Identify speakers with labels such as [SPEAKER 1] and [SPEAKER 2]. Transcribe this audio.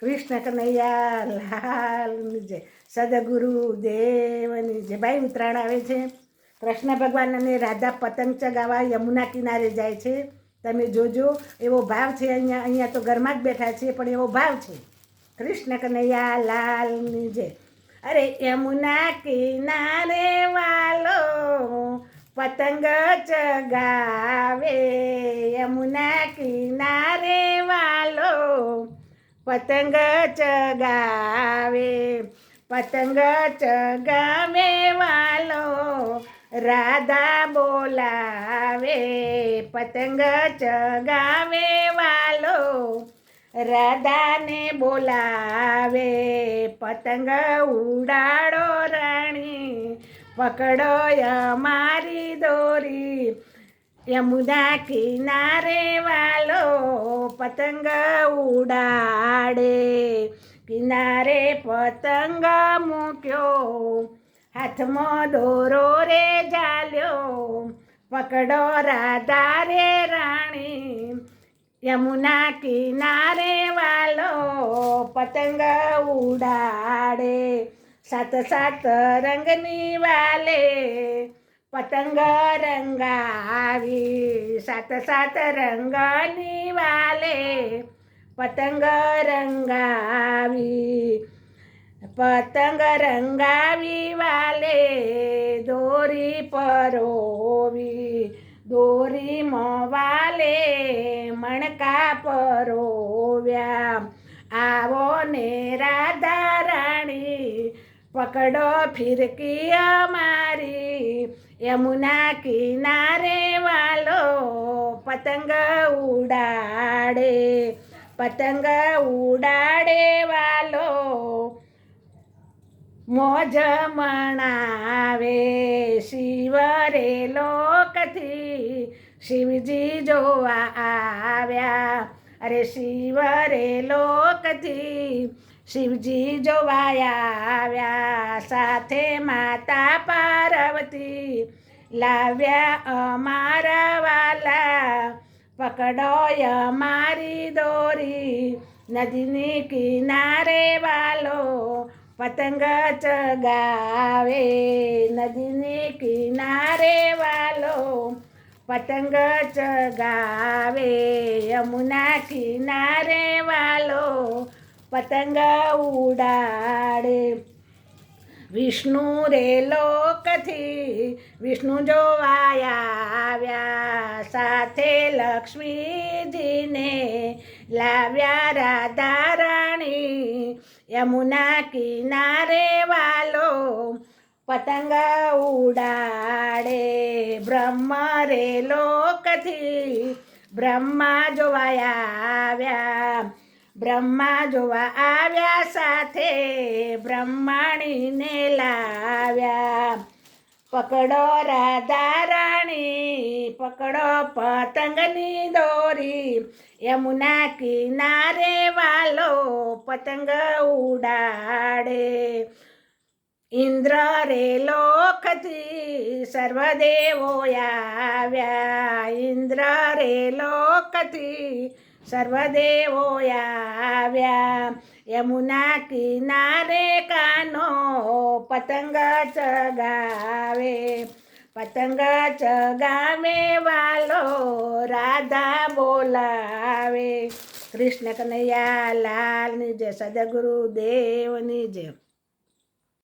[SPEAKER 1] કૃષ્ણ કનૈયા લાલની જય. સદગુરુ દેવની જય. ભાઈ ઉત્તરાયણ આવે છે. કૃષ્ણ ભગવાન અને રાધા પતંગ ચગાવવા યમુના કિનારે જાય છે. તમે જોજો, એવો ભાવ છે અહીંયા. અહીંયા તો ઘરમાં જ બેઠા છે પણ એવો ભાવ છે. કૃષ્ણ કનૈયા લાલની જય. અરે યમુના કિનારે વાલો પતંગ ચગાવે યમુના કિનારે વાલો પતંગ ચગાવે પતંગ ચગાવે વાલો રાધા બોલાવે, પતંગ ચગાવે વાલો રાધાને બોલાવે, પતંગ ઉડાડો રાણી પકડો અમારી દોરી યમુના કિનારે વાલો પતંગ ઉડાડે. કિનારે પતંગ મૂક્યો, હાથમાં દોરો રે જાલ્યો. પકડો રાધા રે રાણી યમુના કિનારે વાલો પતંગ ઉડાડે. સાત સાત રંગની વાલે પતંગ રંગાવી સાત સાત રંગની વાલે પતંગ રંગાવી પતંગ રંગાવી વાલે દોરી પરોવી દોરી મોવાલે મણકા પરોવ્યા આવો ને રાધા રાણી પકડો ફિરકી અમારી યમુના કિનારે વાલો પતંગ ઉડાડે પતંગ ઉડાડે વાલો મોજ મણાવે શિવરે લોકથી શિવજી જોવા આવ્યા અરે શિવરે લોકથી શિવજી જોવાયા આવ્યા સાથે માતા પાર્વતી લાવ્યા અમારા વાલા. પકડોય મારી દોરી, નદીની કિનારે વાલો. પતંગ ચગાવે, નદીની કિનારે વાલો. પતંગ ચગાવે, યમુના કિનારે વાલો. પતંગ ઉડાડે વિષ્ણુ રે લોકથી વિષ્ણુ જોવાયા આવ્યા. સાથે લક્ષ્મીજીને લાવ્યા રાધા રાણી યમુના કિનારે વાલો પતંગ ઉડાડે. બ્રહ્મ રે લોકથી બ્રહ્મા જોવાયા આવ્યા. બ્રહ્મા જોવા આવ્યા સાથે બ્રહ્માણીને લાવ્યા. પકડો રાધા રાણી, પકડો પતંગની દોરી. યમુના કિનારે વાલો પતંગ ઉડાડે. ઇન્દ્ર રે લોકથી સર્વદેવો આવ્યા. ઇન્દ્ર રે લોકથી સર્વદેવો આવ્યા. યમુના કિનારે કાનો પતંગ ચગાવે. પતંગ ચગાવે વાલો રાધા બોલાવે. કૃષ્ણ કનૈયા લાલની જય સદગુરુ દેવની જય.